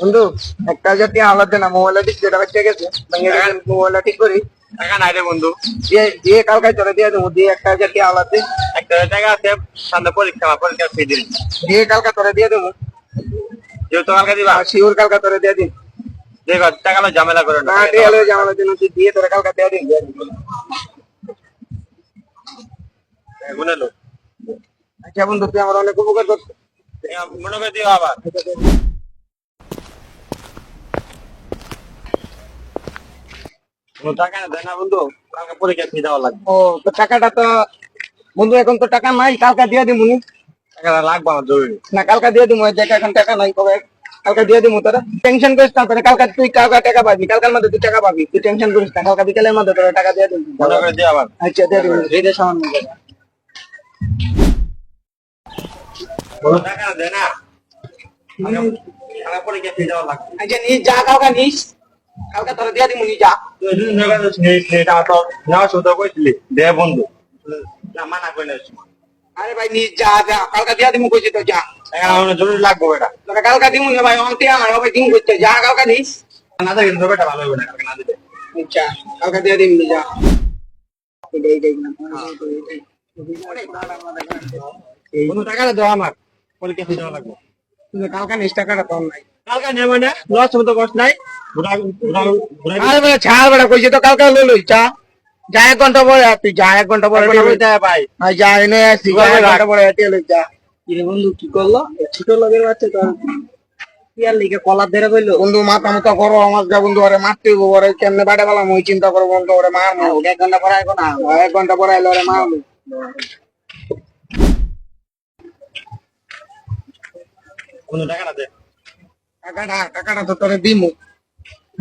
বন্ধু একটা টাকা আলাদা না মোবাইলটা ঠিক যেটা ঠিক গেছে মোবাইলটা ঠিক করি। টাকা নাই রে বন্ধু। দিয়ে দিয়ে কালকে চলে দিয়ে দেবো দিয়ে একটা হাজার টাকা আলাদা। একটা টাকা আছে সামনে পরীক্ষা পরীক্ষা ফি দিন। দিয়ে কালকে তোরে দিয়ে দেবো। যেহেতু কালকে দিবা? শিওর কালকে তোরে দিয়ে দিন। দেখো টাকা ঝামেলা করে না। হলে দিন দিয়ে তোরে কালকে দিয়ে দিন। লো। আচ্ছা বন্ধু তুই আমার অনেক উপকার করছিস। মনে করে দিও আবার। কোনো টাকা দেয় না বন্ধু কালকে পরীক্ষা ফি দেওয়া লাগবে। ও তো টাকাটা তো বন্ধু এখন তো টাকা নাই কালকে দিয়ে দিমু টাকাটা লাগবে আমার জরুরি। না কালকে দিয়ে দিমু দেখ এখন টাকা নাই কবে? কালকে দিয়ে দিমু তোরা। টেনশন করিস না তোরা কালকে তুই কালকে টাকা পাবি কালকের মধ্যে তুই টাকা পাবি তুই টেনশন করিস না কালকে বিকেলের মধ্যে তোরা টাকা দিয়ে দিবি। মনে করে দিও আবার। আচ্ছা দিয়ে দিবি। এই যে সামান্য টাকা। কোনো টাকা না দেয় না। কালকে পরীক্ষা ফি দেওয়া লাগবে। আচ্ছা নিস যা কালকে নিস। কালকে তোরা দিয়ে দিমু নি ধরে তো নেওয়ার সুযোগ কইছিলি দে বন্ধু না মানা করে না আরে ভাই নিস যা যা কালকে দিয়ে দিমু কইছি তো যা। আমার জরুরি লাগবে তোরা কালকে দিমু না ভাই অন্তে আমার যা কালকে নিস না দেখেন তো বেটা ভালো হবে না না দিলে আচ্ছা কালকে দিয়ে দিমু নি যা না কোনো টাকাটা দাও আমার পরীক্ষা দেওয়া লাগবে। কালকে নিস টাকাটা তোর নাই। যা এক ঘণ্টা পরে তুই যা এক ঘণ্টা পরে ভাই। যা এনে আসি ঘণ্টা পরে যা। বন্ধু কি করল? ছোট বাচ্চা বন্ধু মাথা মাথা করো আমার যা বন্ধু ওরে মারতে ওরে কেমনে বাড়ে বেলা মই চিন্তা করো বন্ধু ওরে মারমু এক ঘণ্টা পরে আইবো না। এক ঘণ্টা পরে আইলে ওরে মারমু কোনো টাকাটা দে। টাকাটা টাকাটা তো তোরে দিমু।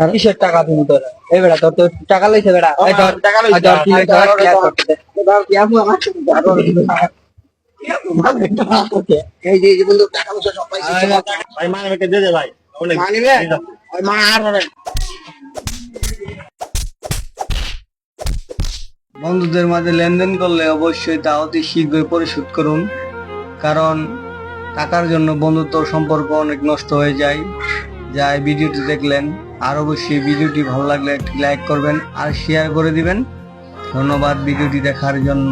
আর কিসের টাকা তুমি তোর? এই বেড়া তোর তো টাকা লইছে বেড়া এই ধর টাকা লইছে, ধর কি ধর ধর, কি ধর। করতে দে। এবার কি আমু আমার এই যে এই বন্ধু টাকা পয়সা সব পাইছি ভাই মানে আমাকে দে দে ভাই। মানিবে ওই মার বন্ধুদের মাঝে লেনদেন করলে অবশ্যই তা অতি শীঘ্রই পরিশোধ করুন। কারণ টাকার জন্য বন্ধুত্ব সম্পর্ক অনেক নষ্ট হয়ে যায়। যাই ভিডিওটি দেখলেন, আর অবশ্যই ভিডিওটি ভালো লাগলে একটি লাইক করবেন আর শেয়ার করে দিবেন। ধন্যবাদ ভিডিওটি দেখার জন্য।